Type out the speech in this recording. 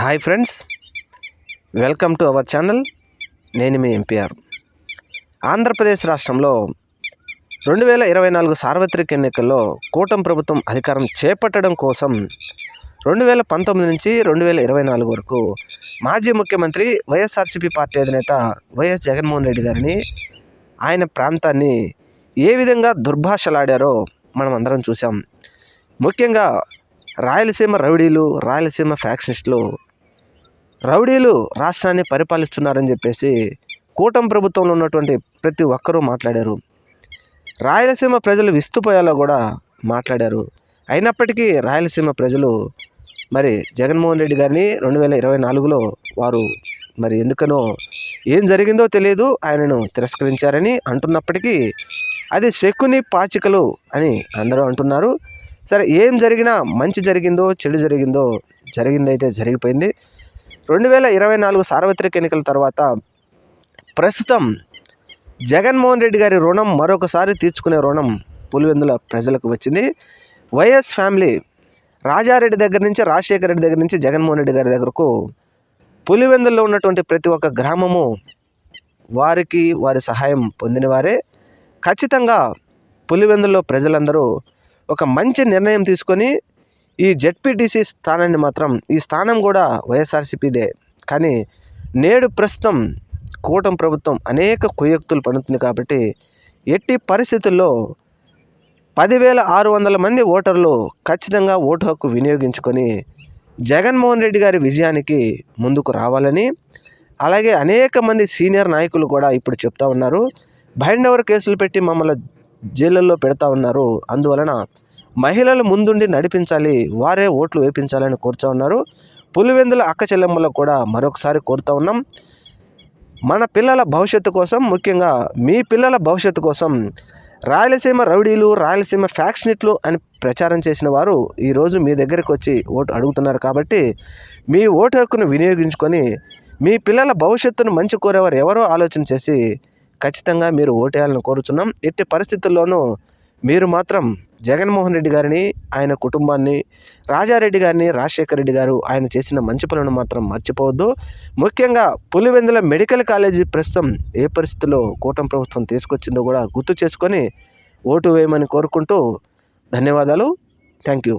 Hi friends welcome to our channel. నేను మీ MPR Andhra Pradesh రాష్ట్రంలో రెండు వేల ఇరవై నాలుగు సార్వత్రిక ఎన్నికల్లో కూటమి ప్రభుత్వం అధికారం చేపట్టడం కోసం రెండు వేల పంతొమ్మిది నుంచి రెండు వేల ఇరవై నాలుగు వరకు మాజీ ముఖ్యమంత్రి వైఎస్ఆర్సీపీ పార్టీ అధినేత వైఎస్ జగన్మోహన్ రెడ్డి గారిని ఆయన ప్రాంతాన్ని ఏ విధంగా దుర్భాషలాడారో మనం అందరం చూసాం ముఖ్యంగా రాయలసీమ రౌడీలు రాయలసీమ ఫ్యాక్షనిస్టులు రౌడీలు రాష్ట్రాన్ని పరిపాలిస్తున్నారని చెప్పేసి కూటమి ప్రభుత్వంలో ఉన్నటువంటి ప్రతి ఒక్కరూ మాట్లాడారు. రాయలసీమ ప్రజలు విస్తుపోయేలా కూడా మాట్లాడారు. అయినప్పటికీ రాయలసీమ ప్రజలు మరి జగన్మోహన్ రెడ్డి గారిని రెండు వేల ఇరవై నాలుగులో వారు మరి ఎందుకనో ఏం జరిగిందో తెలియదు ఆయనను తిరస్కరించారని అంటున్నప్పటికీ అది శకుని పాచికలు అని అందరూ అంటున్నారు. సరే ఏం జరిగినా మంచి జరిగిందో చెడు జరిగిందో జరిగిందైతే జరిగిపోయింది. రెండు వేల ఇరవై నాలుగు సార్వత్రిక ఎన్నికల తర్వాత ప్రస్తుతం జగన్మోహన్ రెడ్డి గారి రుణం మరొకసారి తీర్చుకునే రుణం పులివెందుల ప్రజలకు వచ్చింది. వైఎస్ ఫ్యామిలీ రాజారెడ్డి దగ్గర నుంచి రాజశేఖర రెడ్డి దగ్గర నుంచి జగన్మోహన్ రెడ్డి గారి దగ్గరకు పులివెందుల్లో ఉన్నటువంటి ప్రతి ఒక్క గ్రామము వారికి వారి సహాయం పొందినవారే. ఖచ్చితంగా పులివెందుల్లో ప్రజలందరూ ఒక మంచి నిర్ణయం తీసుకొని ఈ జెడ్పీటీసీ స్థానాన్ని మాత్రం ఈ స్థానం కూడా వైఎస్ఆర్సీపీదే. కానీ నేడు ప్రస్తుతం కూటమి ప్రభుత్వం అనేక కుయక్తులు పడుతుంది కాబట్టి ఎట్టి పరిస్థితుల్లో పదివేల ఆరు వందల మంది ఓటర్లు ఖచ్చితంగా ఓటు హక్కు వినియోగించుకొని జగన్మోహన్ రెడ్డి గారి విజయానికి ముందుకు రావాలని అలాగే అనేక మంది సీనియర్ నాయకులు కూడా ఇప్పుడు చెప్తా ఉన్నారు. బైండ్ ఓవర్ కేసులు పెట్టి మమ్మల్ని జైళ్ళల్లో పెడతా ఉన్నారు. అందువలన మహిళలు ముందుండి నడిపించాలి వారే ఓట్లు వేపించాలని కోరుతా ఉన్నారు. పులివెందుల అక్క చెల్లెమ్మలకు కూడా మరొకసారి కోరుతా ఉన్నాం. మన పిల్లల భవిష్యత్తు కోసం ముఖ్యంగా మీ పిల్లల భవిష్యత్తు కోసం రాయలసీమ రౌడీలు రాయలసీమ ఫ్యాక్షనిట్లు అని ప్రచారం చేసిన వారు ఈరోజు మీ దగ్గరికి వచ్చి ఓటు అడుగుతున్నారు కాబట్టి మీ ఓటు హక్కును వినియోగించుకొని మీ పిల్లల భవిష్యత్తును మంచి కోరేవారు ఎవరో ఆలోచన చేసి ఖచ్చితంగా మీరు ఓటేయాలని కోరుచున్నాం. ఎట్టి పరిస్థితుల్లోనూ మీరు మాత్రం జగన్మోహన్ రెడ్డి గారిని ఆయన కుటుంబాన్ని రాజారెడ్డి గారిని రాజశేఖర రెడ్డి గారు ఆయన చేసిన మంచి పనులను మాత్రం మర్చిపోవద్దు. ముఖ్యంగా పులివెందుల మెడికల్ కాలేజీ ప్రస్తుతం ఏ పరిస్థితిలో కూటమి ప్రభుత్వం తీసుకొచ్చిందో కూడా గుర్తు చేసుకొని ఓటు వేయమని కోరుకుంటూ ధన్యవాదాలు. Thank you.